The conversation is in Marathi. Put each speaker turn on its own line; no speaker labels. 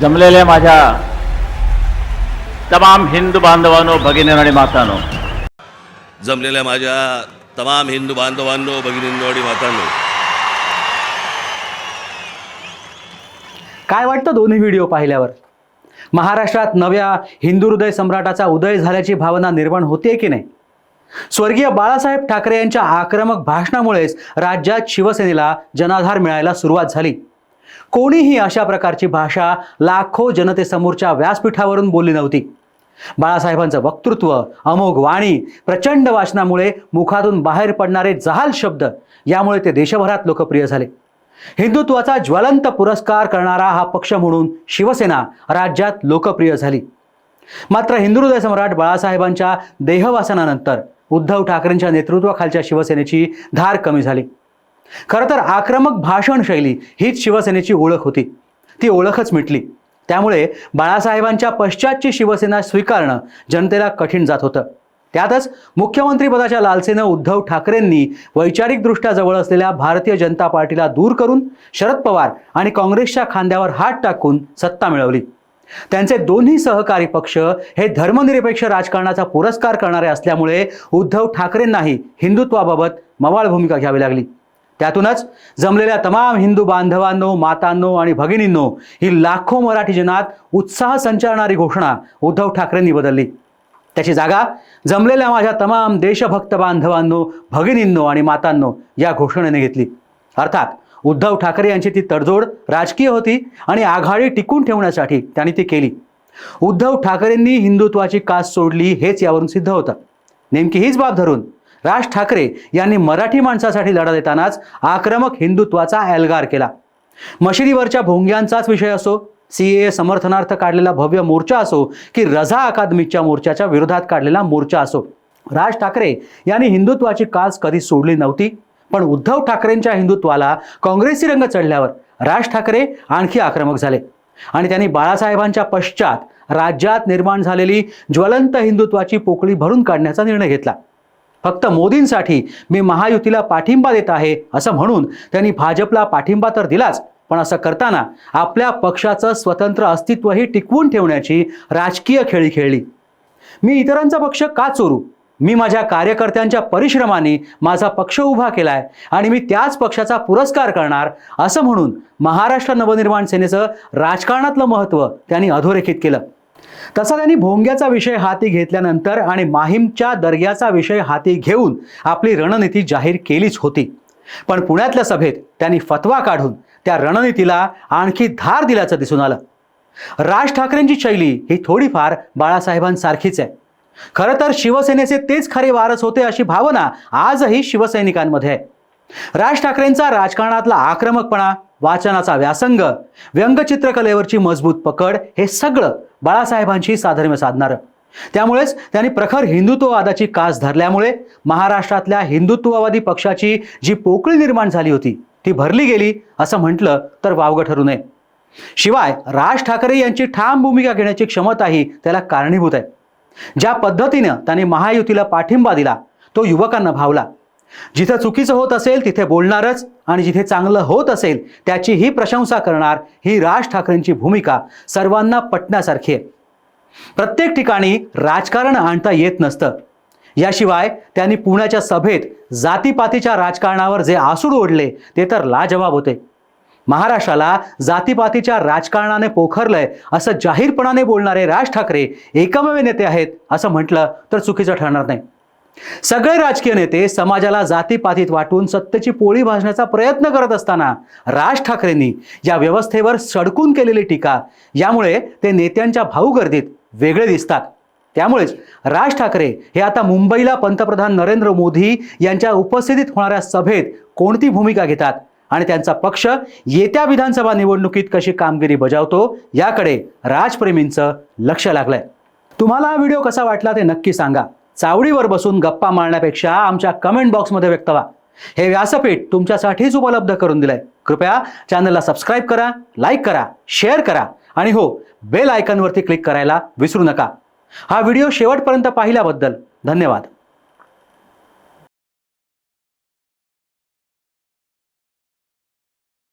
जमलेल्या माझ्या तमाम हिंदू बांधवांनो भगिनी आणि मातानो
जमलेल्या माझ्या तमाम हिंदू बांधवांनो भगिनींनो आणि मातानो
काय वाटतं दोन्ही व्हिडिओ पाहिल्यावर महाराष्ट्रात नव्या हिंदू हृदय सम्राटाचा उदय झाल्याची भावना निर्माण होते की नाही स्वर्गीय बाळासाहेब ठाकरे यांच्या आक्रमक भाषणामुळेच राज्यात शिवसेनेला जनाधार मिळायला सुरुवात झाली कोणीही अशा प्रकारची भाषा लाखो जनतेसमोरच्या व्यासपीठावरून बोलली नव्हती बाळासाहेबांचं वक्तृत्व अमोघ वाणी प्रचंड वाचनामुळे मुखातून बाहेर पडणारे जहाल शब्द यामुळे ते देशभरात लोकप्रिय झाले हिंदुत्वाचा ज्वलंत पुरस्कार करणारा हा पक्ष म्हणून शिवसेना राज्यात लोकप्रिय झाली मात्र हिंदुहृदय सम्राट बाळासाहेबांच्या देहवासनानंतर उद्धव ठाकरेंच्या नेतृत्वाखालच्या शिवसेनेची धार कमी झाली खरं तर आक्रमक भाषणशैली हीच शिवसेनेची ओळख होती ती ओळखच मिटली त्यामुळे बाळासाहेबांच्या पश्चातची शिवसेना स्वीकारणं जनतेला कठीण जात होतं त्यातच मुख्यमंत्रीपदाच्या लालसेनं उद्धव ठाकरेंनी वैचारिकदृष्ट्या जवळ असलेल्या भारतीय जनता पार्टीला दूर करून शरद पवार आणि काँग्रेसच्या खांद्यावर हात टाकून सत्ता मिळवली त्यांचे दोन्ही सहकारी पक्ष हे धर्मनिरपेक्ष राजकारणाचा पुरस्कार करणारे असल्यामुळे उद्धव ठाकरेंनाही हिंदुत्वाबाबत मवाळ भूमिका घ्यावी लागली त्यातूनच जमलेल्या तमाम हिंदू बांधवांनो मातांनो आणि भगिनींनो ही लाखो मराठी जनात उत्साह संचारणारी घोषणा उद्धव ठाकरेंनी बदलली त्याची जागा जमलेल्या माझ्या तमाम देशभक्त बांधवांनो भगिनींनो आणि मातांनो या घोषणेने घेतली अर्थात उद्धव ठाकरे यांची ती तडजोड राजकीय होती आणि आघाडी टिकून ठेवण्यासाठी त्यांनी ती केली उद्धव ठाकरेंनी हिंदुत्वाची कास सोडली हेच यावरून सिद्ध होतं नेमकी हीच बाब धरून राज ठाकरे यांनी मराठी माणसासाठी लढा देतानाच आक्रमक हिंदुत्वाचा एल्गार केला मशिदीवरच्या भोंग्यांचाच विषय असो सी ए समर्थनार्थ काढलेला भव्य मोर्चा असो की रझा अकादमीच्या मोर्चाच्या विरोधात काढलेला मोर्चा असो राज ठाकरे यांनी हिंदुत्वाची कास कधी सोडली नव्हती पण उद्धव ठाकरेंच्या हिंदुत्वाला काँग्रेसी रंग चढल्यावर राज ठाकरे आणखी आक्रमक झाले आणि त्यांनी बाळासाहेबांच्या पश्चात राज्यात निर्माण झालेली ज्वलंत हिंदुत्वाची पोकळी भरून काढण्याचा निर्णय घेतला फक्त मोदींसाठी मी महायुतीला पाठिंबा देत आहे असं म्हणून त्यांनी भाजपला पाठिंबा तर दिलाच पण असं करताना आपल्या पक्षाचं स्वतंत्र अस्तित्वही टिकवून ठेवण्याची राजकीय खेळी खेळली मी इतरांचा पक्ष का चोरू मी माझ्या कार्यकर्त्यांच्या परिश्रमाने माझा पक्ष उभा केलाय आणि मी त्याच पक्षाचा पुरस्कार करणार असं म्हणून महाराष्ट्र नवनिर्माण सेनेचं राजकारणातलं महत्त्व त्यांनी अधोरेखित केलं तसा त्यांनी भोंग्याचा विषय हाती घेतल्यानंतर आणि माहीमच्या दर्ग्याचा विषय हाती घेऊन आपली रणनीती जाहीर केलीच होती पण पुण्यातल्या सभेत त्यांनी फतवा काढून त्या रणनीतीला आणखी धार दिल्याचं दिसून आलं राज ठाकरेंची शैली ही थोडीफार बाळासाहेबांसारखीच आहे खरं तर शिवसेनेचे तेच खरे वारस होते अशी भावना आजही शिवसैनिकांमध्ये आहे राज ठाकरेंचा राजकारणातला आक्रमकपणा वाचनाचा व्यासंग व्यंगचित्रकलेवरची मजबूत पकड हे सगळं बाळासाहेबांशी साधर्म्य साधणारं त्यामुळेच त्यांनी प्रखर हिंदुत्ववादाची कास धरल्यामुळे महाराष्ट्रातल्या हिंदुत्ववादी पक्षाची जी पोकळी निर्माण झाली होती ती भरली गेली असं म्हटलं तर वावगं ठरू नये शिवाय राज ठाकरे यांची ठाम भूमिका घेण्याची क्षमताही त्याला कारणीभूत आहे ज्या पद्धतीनं त्यांनी महायुतीला पाठिंबा दिला तो युवकांना भावला जिथं चुकीचं होत असेल तिथे बोलणारच आणि जिथे चांगलं होत असेल त्याचीही प्रशंसा करणार ही राज ठाकरेंची भूमिका सर्वांना पटण्यासारखी आहे प्रत्येक ठिकाणी राजकारण आणता येत नसतं याशिवाय त्यांनी पुण्याच्या सभेत जातीपातीच्या राजकारणावर जे आसूड ओढले ते तर लाजवाब होते महाराष्ट्राला जातीपातीच्या राजकारणाने पोखरलंय असं जाहीरपणाने बोलणारे राज ठाकरे एकमेव नेते आहेत असं म्हटलं तर चुकीचं ठरणार नाही सगळे राजकीय नेते समाजाला जातीपातीत वाटून सत्तेची पोळी भाजण्याचा प्रयत्न करत असताना राज ठाकरेंनी या व्यवस्थेवर सडकून केलेली टीका यामुळे ते नेत्यांच्या भाऊगर्दीत वेगळे दिसतात त्यामुळेच राज ठाकरे हे आता मुंबईला पंतप्रधान नरेंद्र मोदी यांच्या उपस्थितीत होणाऱ्या सभेत कोणती भूमिका घेतात आणि त्यांचा पक्ष येत्या विधानसभा निवडणुकीत कशी कामगिरी बजावतो याकडे राजप्रेमींचं लक्ष लागलंय तुम्हाला हा व्हिडिओ कसा वाटला ते नक्की सांगा चावडीवर बसून गप्पा मारण्यापेक्षा आमच्या कमेंट बॉक्समध्ये व्यक्त व्हा हे व्यासपीठ तुमच्यासाठीच उपलब्ध करून दिलंय कृपया चॅनलला सबस्क्राईब करा लाईक करा शेअर करा आणि हो बेल आयकनवरती क्लिक करायला विसरू नका हा व्हिडिओ शेवटपर्यंत पाहिल्याबद्दल धन्यवाद